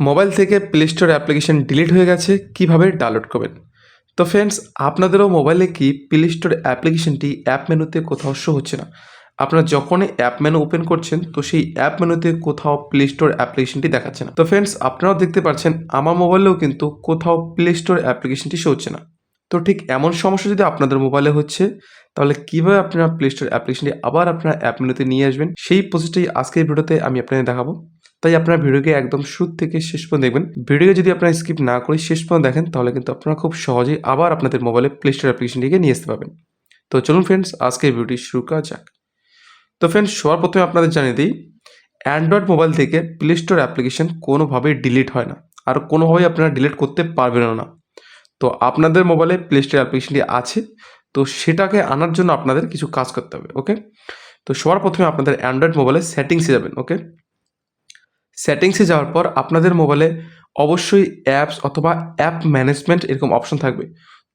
Mobile থেকে play store application delete হয়ে গেছে, কীভাবে ডাউনলোড করবেন? তো ফ্রেন্ডস আপনাদেরও মোবাইলে কি প্লে স্টোর অ্যাপ্লিকেশনটি অ্যাপ মেনুতে কোথাও শো হচ্ছে না? আপনারা যখনই অ্যাপ মেনু ওপেন করছেন, তো সেই অ্যাপ মেনুতে কোথাও প্লে স্টোর অ্যাপ্লিকেশনটি দেখাচ্ছে না। তো ফ্রেন্ডস আপনারাও দেখতে পাচ্ছেন, আমার মোবাইলেও কিন্তু কোথাও প্লে স্টোর অ্যাপ্লিকেশনটি শো হচ্ছে না। তো ঠিক এমন সমস্যা যদি আপনাদের মোবাইলে হচ্ছে, তাহলে কীভাবে আপনারা প্লে স্টোর অ্যাপ্লিকেশনটি আবার আপনার অ্যাপ মেনুতে নিয়ে আসবেন? সেই প্রসেসটাই আজকের ভিডিওতে আমি আপনাদের দেখাবো। তাই আপনার ভিডিওকে একদম শুরু থেকে শেষ পর্যন্ত দেখবেন। ভিডিওকে যদি আপনারা স্কিপ না করে শেষ পর্যন্ত দেখেন, তাহলে কিন্তু আপনারা খুব সহজেই আবার আপনাদের মোবাইলে প্লে স্টোর অ্যাপ্লিকেশনটিকে নিয়ে আসতে পারবেন। তো চলুন ফ্রেন্ডস আজকে ভিডিওটি শুরু করা যাক। তো ফ্রেন্ডস সবার প্রথমে আপনাদের জানিয়ে দিই অ্যান্ড্রয়েড মোবাইল থেকে প্লে স্টোর অ্যাপ্লিকেশন কোনোভাবেই ডিলিট হয় না। আর কোনোভাবেই আপনারা ডিলিট করতে পারবেন না। তো আপনাদের মোবাইলে প্লে স্টোর অ্যাপ্লিকেশনটি আছে, তো সেটাকে আনার জন্য আপনাদের কিছু কাজ করতে হবে ওকে তো সবার প্রথমে আপনাদের অ্যান্ড্রয়েড মোবাইলে সেটিংসে যাবেন ওকে সেটিংসে যাওয়ার পর আপনাদের মোবাইলে অবশ্যই অ্যাপস অথবা অ্যাপ ম্যানেজমেন্ট এরকম অপশন থাকবে।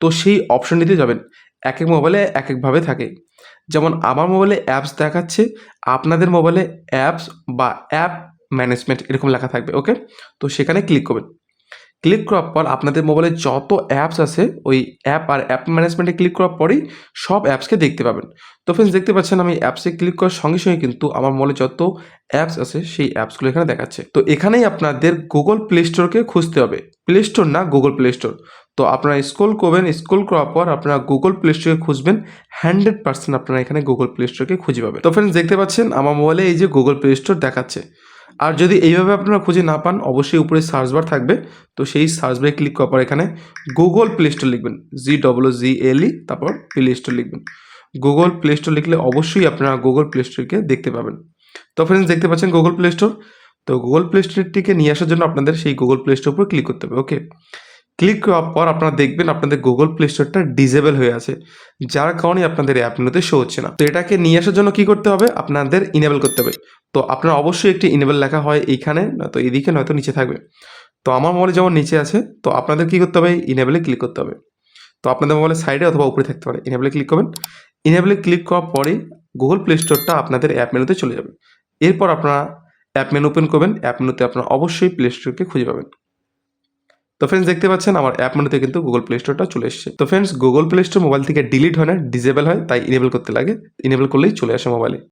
তো সেই অপশনটিতে যাবেন। এক এক মোবাইলে এক একভাবে থাকে। যেমন আমার মোবাইলে অ্যাপস দেখাচ্ছে, আপনাদের মোবাইলে অ্যাপস বা অ্যাপ ম্যানেজমেন্ট এরকম লেখা থাকবে ওকে তো সেখানে ক্লিক করবেন। ক্লিক করার পর আপনাদের মোবাইলে যত অ্যাপস আছে, ওই অ্যাপ আর অ্যাপ ম্যানেজমেন্টে ক্লিক করার পরেই সব অ্যাপসকে দেখতে পাবেন। তো ফ্রেন্ডস দেখতে পাচ্ছেন আমি অ্যাপসে ক্লিক করার সঙ্গে সঙ্গে কিন্তু আমার মোবাইলে যত অ্যাপস আছে, সেই অ্যাপসগুলো এখানে দেখাচ্ছে। তো এখানেই আপনাদের গুগল প্লে স্টোরকে খুঁজতে হবে। প্লে স্টোর না গুগল প্লে স্টোর তো আপনারা স্ক্রল করবেন স্ক্রল করার পর আপনারা গুগল প্লে স্টোরে খুঁজবেন হান্ড্রেড পার্সেন্ট আপনারা এখানে গুগল প্লে স্টোরকে খুঁজে পাবেন। তো ফ্রেন্ডস দেখতে পাচ্ছেন আমার মোবাইলে এই যে গুগল প্লে স্টোর দেখাচ্ছে। আর যদি এইভাবে আপনারা খুঁজে না পান, অবশ্যই উপরে সার্চ বার থাকবে। তো সেই সার্চ বারে ক্লিক করার পর এখানে গুগল প্লে স্টোর লিখবেন। জি ডব্লু জি এল ই তারপর প্লে স্টোর লিখবেন। গুগল প্লে স্টোর লিখলে অবশ্যই আপনারা গুগল প্লে স্টোরকে দেখতে পাবেন। তো ফ্রেন্ডস দেখতে পাচ্ছেন গুগল প্লে স্টোর তো গুগল প্লে স্টোরটিকে নিয়ে আসার জন্য আপনাদের সেই গুগল প্লে স্টোর উপর ক্লিক করতে হবে ওকে ক্লিক করার পর আপনারা দেখবেন আপনাদের গুগল প্লে স্টোরটা ডিজেবল হয়ে আছে, যার কারণে আপনাদের অ্যাপ মেনুতে শো হচ্ছে না। তো এটাকে নিয়ে আসার জন্য কি করতে হবে? আপনাদের ইনেবল করতে হবে। তো আপনার অবশ্যই একটি ইনেবল লেখা হয় এইখানে, নয়তো এদিকে, নয়তো নিচে থাকবে। তো আমার মোবাইলে যেমন নিচে আছে, তো আপনাদের কি করতে হবে? ইনেবলে ক্লিক করতে হবে। তো আপনাদের মোবাইলের সাইডে অথবা উপরে থাকতে পারে। ইনেবলে ক্লিক করবেন। ইনেবলে ক্লিক করার পরেই গুগল প্লে স্টোরটা আপনাদের অ্যাপ মেনুতে চলে যাবে। এরপর আপনারা অ্যাপ মেনু ওপেন করবেন। অ্যাপ মেনুতে আপনারা অবশ্যই প্লে স্টোরকে খুঁজে পাবেন। তো ফ্রেন্ডস দেখতে পাচ্ছেন আমার অ্যাপ মেনুতে কিন্তু গুগল প্লে স্টোরটা চলে এসেছে। তো friends Google play store mobile থেকে ডিলিট হয় না ডিজেবল হয়, তাই ইনেবল করতে লাগে। ইনেবল করলেই চলে আসে মোবাইলে